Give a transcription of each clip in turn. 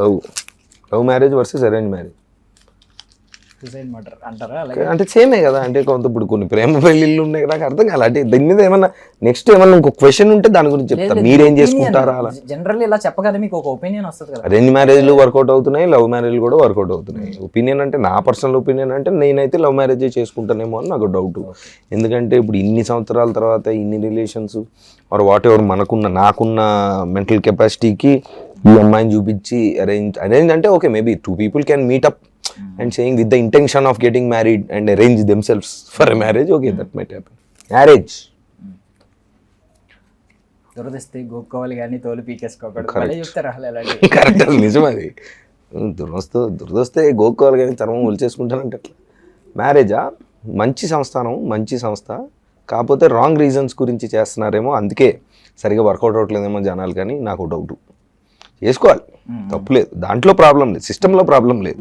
Love love marriage versus arrange marriage. అంటారా? అంటే సేమే కదా అంటే కొంత ఇప్పుడు కొన్ని ప్రేమ పెళ్ళిళ్ళు ఉన్నాయి నాకు అర్థం కాలే. అంటే దీని మీద ఏమన్నా నెక్స్ట్ ఏమన్నా ఇంకొక క్వశ్చన్ ఉంటే దాని గురించి చెప్తా. మీరేం చేసుకుంటారా అలా? జనరల్లీ ఇలా చెప్పగానే మీకు ఒక ఒపీనియన్ వస్తుంది కదా. అరేంజ్ మ్యారేజ్లు వర్కౌట్ అవుతున్నాయి లవ్ మ్యారేజ్లు కూడా వర్కౌట్ అవుతున్నాయి. ఒపీనియన్ అంటే నా పర్సనల్ ఒపీనియన్ అంటే నేనైతే లవ్ మ్యారేజ్ చేసుకుంటానేమో అని నాకు డౌట్ ఎందుకంటే ఇప్పుడు ఇన్ని సంవత్సరాల తర్వాత ఇన్ని రిలేషన్స్ ఆర్ వాట్ ఎవర్ మనకున్న నాకున్న మెంటల్ కెపాసిటీకి ఈ అమ్మాయిని చూపించి అరేంజ్ అరేంజ్ అంటే okay maybe two people can meet up and saying with the intention of getting married and arrange themselves for a marriage okay that might happen marriage దురదస్తే గోక్కోవాలి కానీ తోలు పీకేసుకోకూడదు. చెప్తారు అసలు కరెక్ట్ నిజం అది దురదొస్తే దురదొస్తే గోక్కోవాలి కానీ చర్మం ఒలిచేసుకుంటానంటే ఎట్లా? మ్యారేజా మంచి సంస్థానం మంచి సంస్థ. కాకపోతే రాంగ్ రీజన్స్ గురించి చేస్తున్నారేమో అందుకే సరిగా వర్కౌట్ అవ్వట్లేదేమో జనాలు కానీ నాకు డౌట్ చేసుకోవాలి. తప్పులేదు దాంట్లో ప్రాబ్లం లేదు. సిస్టంలో ప్రాబ్లం లేదు.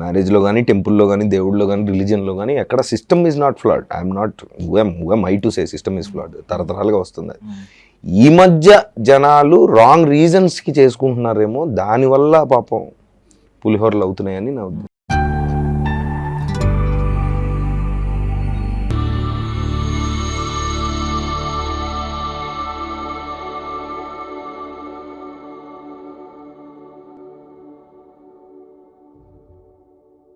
మ్యారేజ్లో కానీ టెంపుల్లో కానీ దేవుడిలో కానీ రిలీజియన్లో కానీ ఎక్కడ system is not flawed I'm not um I to say system is flawed తరతరాలుగా వస్తుంది. ఈ మధ్య జనాలు రాంగ్ రీజన్స్కి చేసుకుంటున్నారేమో దానివల్ల పాపం పులిహోరలు అవుతున్నాయని నా ఉద్దేశం.